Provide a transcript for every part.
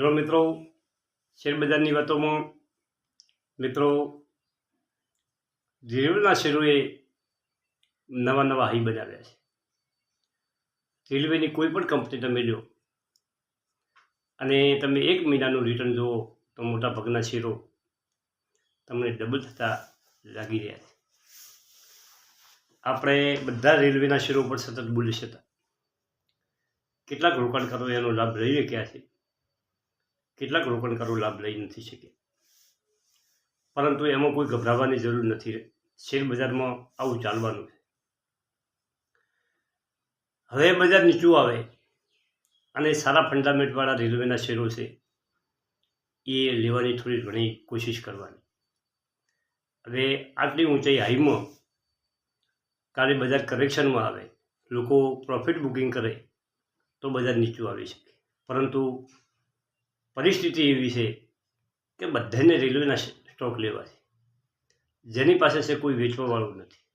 Hello મિત્રો શેરબજારની વાતોમાં મિત્રો, રેલવેના શેરોએ નવા નવા હાઈ બનાવ્યા છે. રેલવેની કોઈ પણ કંપની તમે લો અને તમે એક મહિનાનું રિટર્ન જુઓ તો મોટા ભાગના શેરો તમને ડબલ થતા લાગી રહ્યા છે. આપણે બધા રેલવેના શેરો પર સતત બોલી હતા. કેટલાક રોકાણકારો એનો લાભ લઈ શક્યા છે. કેટલાક રોકાણકારો લાભ લઈ નથી શકે. પરંતુ એમાં કોઈ ગભરાવાની જરૂર નથી શેર બજારમાં આવું ચાલવાનું છે. હવે બજાર નીચું આવે અને સારા ફંડામેન્ટવાળા રેલવેના શેરો છે, એ લેવાની થોડી ઘણી કોશિશ કરવાની. હવે આટલી ઊંચાઈ હાઈમાં કાલે બજાર કરેક્શનમાં આવે, લોકો પ્રોફિટ બુકિંગ કરે, તો બજાર નીચું આવી શકે. પરંતુ પરિસ્થિતિ એવી છે કે બધાને રેલવેના સ્ટોક લેવા છે. જેની પાસે છે કોઈ વેચવાવાળું નથી.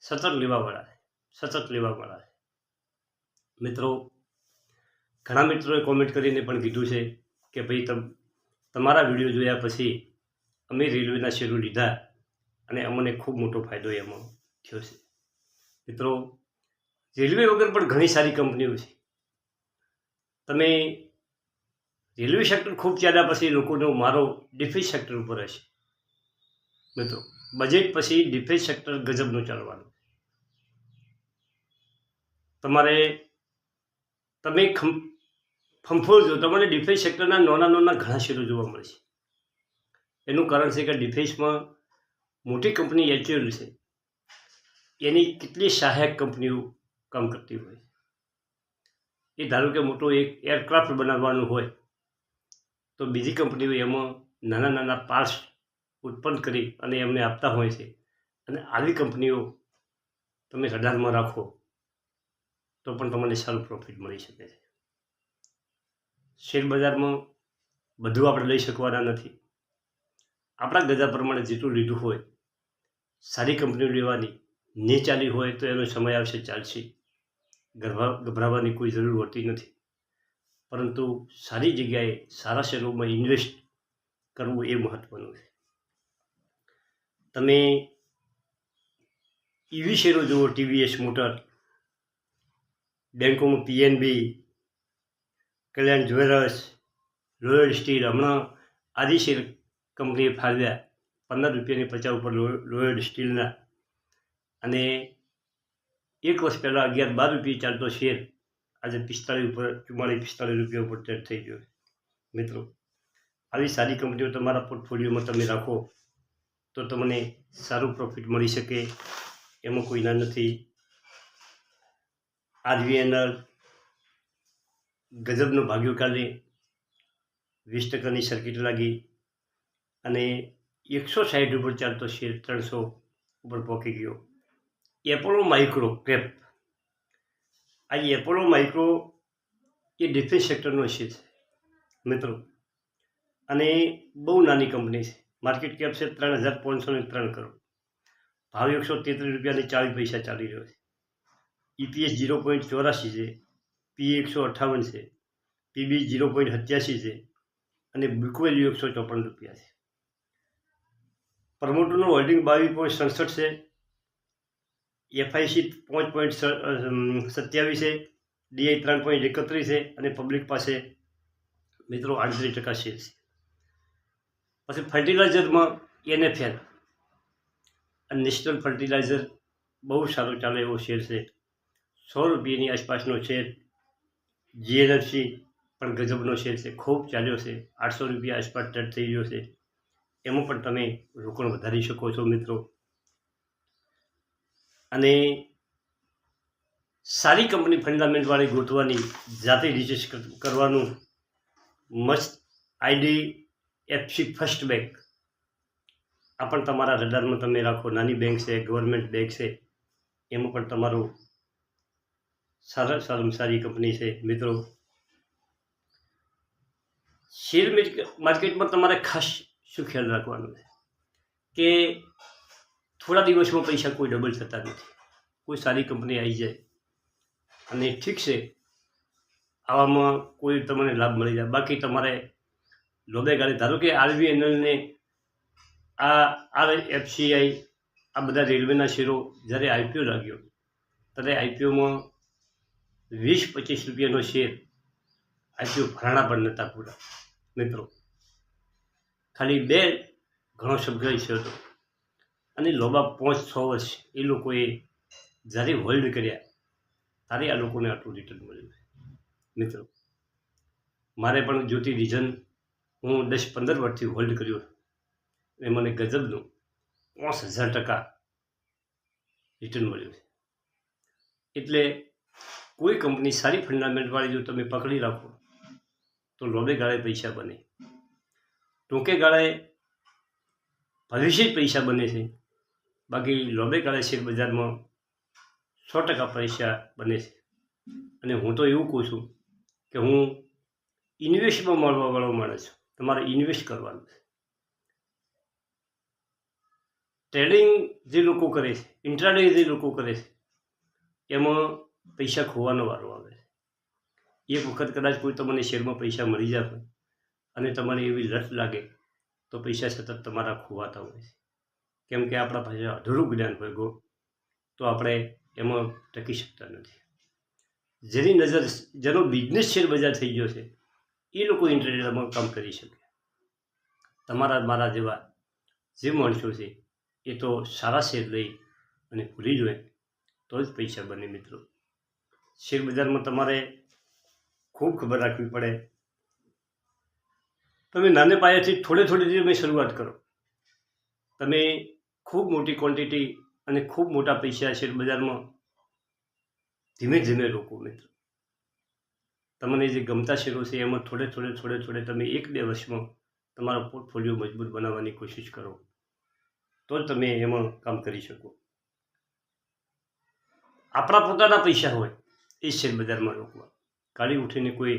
સતત લેવાવાળા છે. સતત લેવાવાળા છે. મિત્રો, ઘણા મિત્રોએ કોમેન્ટ કરીને પણ કીધું છે કે ભાઈ તમ, તમારા વીડિયો જોયા પછી અમે રેલવેના શેરો લીધા અને અમને ખૂબ મોટો ફાયદો એમાં થયો છે. મિત્રો, રેલવે વગર પણ ઘણી સારી કંપનીઓ છે. તમે રેલવે સેક્ટર ખૂબ ચાલ્યા પછી લોકોનો મારો ડિફેન્સ સેક્ટર ઉપર હશે મિત્રો બજેટ પછી ડિફેન્સ સેક્ટર ગજબનું ચાલવાનું. તમારે, તમે ફંફોળજો તમને ડિફેન્સ સેક્ટરના નાના નાના ઘણા શેરો જોવા મળશે એનું કારણ છે કે ડિફેન્સમાં મોટી કંપની એચયુએલ છે. એની કેટલી સહાયક કંપનીઓ કામ કરતી હોય એ ધારો કે મોટો એક એરક્રાફ્ટ બનાવવાનું હોય તો બીજી કંપનીઓ એમાં નાના નાના પાર્ટ્સ ઉત્પન્ન કરી અને એમને આપતા હોય છે. અને આવી કંપનીઓ તમે રડારમાં રાખો, તો પણ તમને સારું પ્રોફિટ મળી શકે છે. શેર બજારમાં બધું આપણે લઈ શકવાના નથી. આપણા ગજા પ્રમાણે જેટલું લીધું હોય, સારી કંપનીઓ લેવાની, નહીં ચાલી હોય તો એનો સમય આવશે ચાલશે. ગભરા ગભરાવાની કોઈ જરૂર હોતી નથી. પરંતુ સારી જગ્યાએ સારા શેરોમાં ઇન્વેસ્ટ કરવું એ મહત્ત્વનું છે. તમે ઈવી શેરો જુઓ ટીવીએસ મોટર, બેંકોમાં PNB Kalyan jewellers royal steel હમણાં આદિ શેર કંપનીએ ફાળવ્યા પંદર રૂપિયાની પચાસ ઉપર રોયલ સ્ટીલના અને એક વર્ષ પહેલાં અગિયાર બાર રૂપિયા ચાલતો શેર આજે પિસ્તાળીસ ઉપર ચુમ્માળીસ પિસ્તાળીસ રૂપિયા ઉપર ટ્રેડ થઈ ગયો મિત્રો આવી સારી કંપનીઓ તમારા પોર્ટફોલિયોમાં તમે રાખો તો તમને સારું પ્રોફિટ મળી શકે એમાં કોઈ ના નથી આરવીએનઆર ગજબનો ભાગ્યો કાલે વીસ ટકાની સર્કિટ લાગી અને એકસો સાઠ ઉપર ચાલતો શેર ત્રણસો ઉપર પહોંચી ગયો એપોલો માઇક્રો કેપ આ એપોલો માઇક્રો એ ડિફેન્સ સેક્ટરનો છે, મિત્રો. અને બહુ નાની કંપની છે. માર્કેટ કેપ છે ત્રણ હજાર પાંચસો ને ત્રણ કરોડ. ભાવ એકસો તેત્રીસ રૂપિયાની ચાલીસ પૈસા ચાલી રહ્યો છે. ઈપીએસ જીરો પોઈન્ટ ચોરાસી છે. પી એકસો અઠ્ઠાવન છે. પીબી જીરો પોઈન્ટ સત્યાસી છે. અને બુક એકસો ચોપન રૂપિયા છે. પ્રમોટરનું હોલ્ડિંગ બાવીસ પોઈન્ટ સડસઠ છે. એફઆઈસી પાંચ પોઈન્ટ સત્યાવીસે ડીઆઈ ત્રણ પોઈન્ટ એકત્રીસ અને પબ્લિક પાસે મિત્રો આડત્રીસ ટકા શેર છે પછી ફર્ટિલાઇઝરમાં એનએફએલ અને નેશનલ ફર્ટિલાઇઝર બહુ સારો ચાલે એવો શેર છે. સો રૂપિયાની આસપાસનો શેર જીએનએફસી પણ ગજબનો શેર છે. ખૂબ ચાલ્યો છે. આઠસો રૂપિયા આસપાસ ટચ થઈ ગયો છે. એમાં પણ તમે રોકાણ વધારી શકો છો મિત્રો. અને સારી કંપની ફંડામેન્ટવાળી ગોતવાની જાતે રિસર્ચ કરવાનું મસ્ત આઈડી એફસી ફર્સ્ટ બેંક. આ પણ તમારા રડારમાં તમે રાખો. નાની બેંક છે, ગવર્મેન્ટ બેંક છે, એમાં પણ તમારું સારા, સારામાં સારી કંપની છે, મિત્રો. શેર માર્કેટમાં તમારે ખાસ શું ખ્યાલ રાખવાનો છે? કે થોડા દિવસમાં પૈસા કોઈ ડબલ થતા નથી. કોઈ સારી કંપની આવી જાય. અને ઠીક છે, આવામાં કોઈ તમને લાભ મળી જાય. બાકી તમારે લોબે ગાડી ધારો કે આરબીએનએલને આ આર એફસીઆઈ આ બધા રેલવેના શેરો જ્યારે આઈપીઓ લાગ્યો, ત્યારે આઈપીઓમાં વીસ પચીસ રૂપિયાનો શેર આઈપીઓ ભરાણા પણ નહોતા પૂરા. મિત્રો, ખાલી બે ઘણો છે હતો. અને લોબા પાંચ છ વર્ષ એ લોકોએ જ્યારે હોલ્ડ કર્યા, ત્યારે આ લોકોને આટલું રિટર્ન મળ્યું. મિત્રો, મારે પણ જ્યોતિ રિઝન હું દસ પંદર વર્ષથી હોલ્ડ કર્યો. એ મને ગજબનું પાંચ હજાર ટકા રિટર્ન મળ્યું છે. એટલે કોઈ કંપની સારી ફંડામેન્ટવાળી જો તમે પકડી રાખો, તો લોબે ગાળે પૈસા બને. ટૂંકે ગાળે ભવિષ્ય જ પૈસા બને છે. બાકી લોબે કાલે શેર બજારમાં સો ટકા પૈસા બને છે. અને હું તો એવું કહું છું કે હું ઇન્વેસ્ટમાં મળવાવાળો માણસ છું. તમારે ઇન્વેસ્ટ કરવાનું છે. ટ્રેડિંગ જે લોકો કરે છે ઇન્ટ્રાડે જે લોકો કરે છે, એમાં પૈસા ખોવાનો વારો આવે છે. એક વખત કદાચ કોઈ તમને શેરમાં પૈસા મળી જાય અને તમારે એવી લત લાગે તો પૈસા સતત તમારા ખોવાતા હોય છે. કેમ કે આપણા પાસે અધૂરું જ્ઞાન હોય ગો, તો આપણે એમાં ટકી શકતા નથી. જેની નજર જેનો બિઝનેસ શેર બજાર થઈ ગયો છે, એ લોકો ઇન્ટરનેટમાં કામ કરી શકે. તમારા મારા જેવા જે માણસો છે, એ તો સારા શેર લઈ અને ભૂલી જોઈએ તો જ પૈસા બને મિત્રો. શેર બજારમાં તમારે ખૂબ ખબર રાખવી પડે. તમે નાને પાયાથી થોડે થોડી તમે શરૂઆત કરો. તમે ખૂબ મોટી ક્વોન્ટિટી અને ખૂબ મોટા પૈસા શેર બજારમાં ધીમે ધીમે રોકો મિત્રો. તમને જે ગમતા શેરો છે એમાં થોડે થોડે થોડે થોડે તમે એક બે વર્ષમાં તમારો પોર્ટફોલિયો મજબૂત બનાવવાની કોશિશ કરો. તો જ તમે એમાં કામ કરી શકો. આપણા પોતાના પૈસા હોય એ શેર બજારમાં રોકવા. કાઢી ઉઠીને કોઈ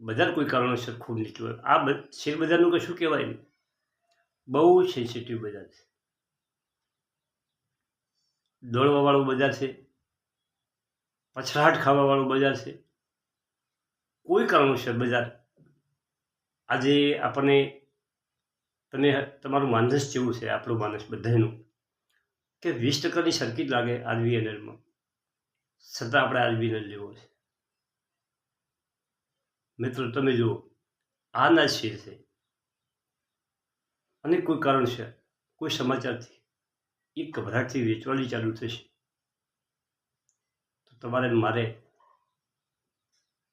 બજાર કોઈ કારણોસર ખૂબ નીચું હોય આ શેરબજારનું શેર બજારનું કશું કહેવાય નહીં. બહુ સેન્સિટિવ બજાર છે. દોડવાવાળું બજાર છે, પછરાટ ખાવાવાળું બજાર છે. કોઈ કારણોસર બજાર આજે આપણને તમે તમારું માનસ જેવું છે, આપણું માનસ બધાનું કે વીસ ટકાની સર્કિટ લાગે આરબીએનએલમાં છતાં આપણે આરબીએનએલ લેવો છે. મિત્રો, તમે જુઓ, આના શેર છે. અને કોઈ કારણસર, કોઈ સમાચારથી એ ગભરાટથી વેચવાની ચાલુ થશે. તો તમારે મારે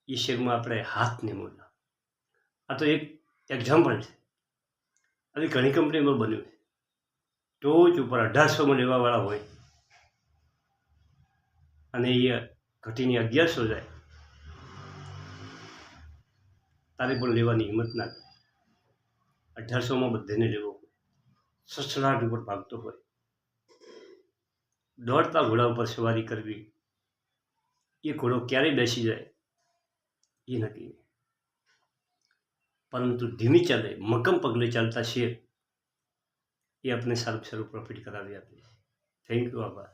એ શેરમાં આપણે હાથ નહીં મોડા આ તો એક એક્ઝામ્પલ છે. અને ઘણી કંપનીમાં બન્યું છે. ટોચ ઉપર અઢારસોમાં લેવાવાળા હોય. અને એ ઘટીને અગિયારસો જાય. તારે પણ લેવાની હિંમત ના થાય અઢારસોમાં બધાને લેવો હોય સસલાટ ઉપર ભાગતો હોય. દોડતા ઘોડા ઉપર સવારી કરવી, એ ઘોડો ક્યારે બેસી જાય, એ નક્કી પરંતુ ધીમી ચાલે, મક્કમ પગલે ચાલતા શેર, એ આપણે સારું સારું પ્રોફિટ કરાવી આપીએ થેન્ક યુ આભાર.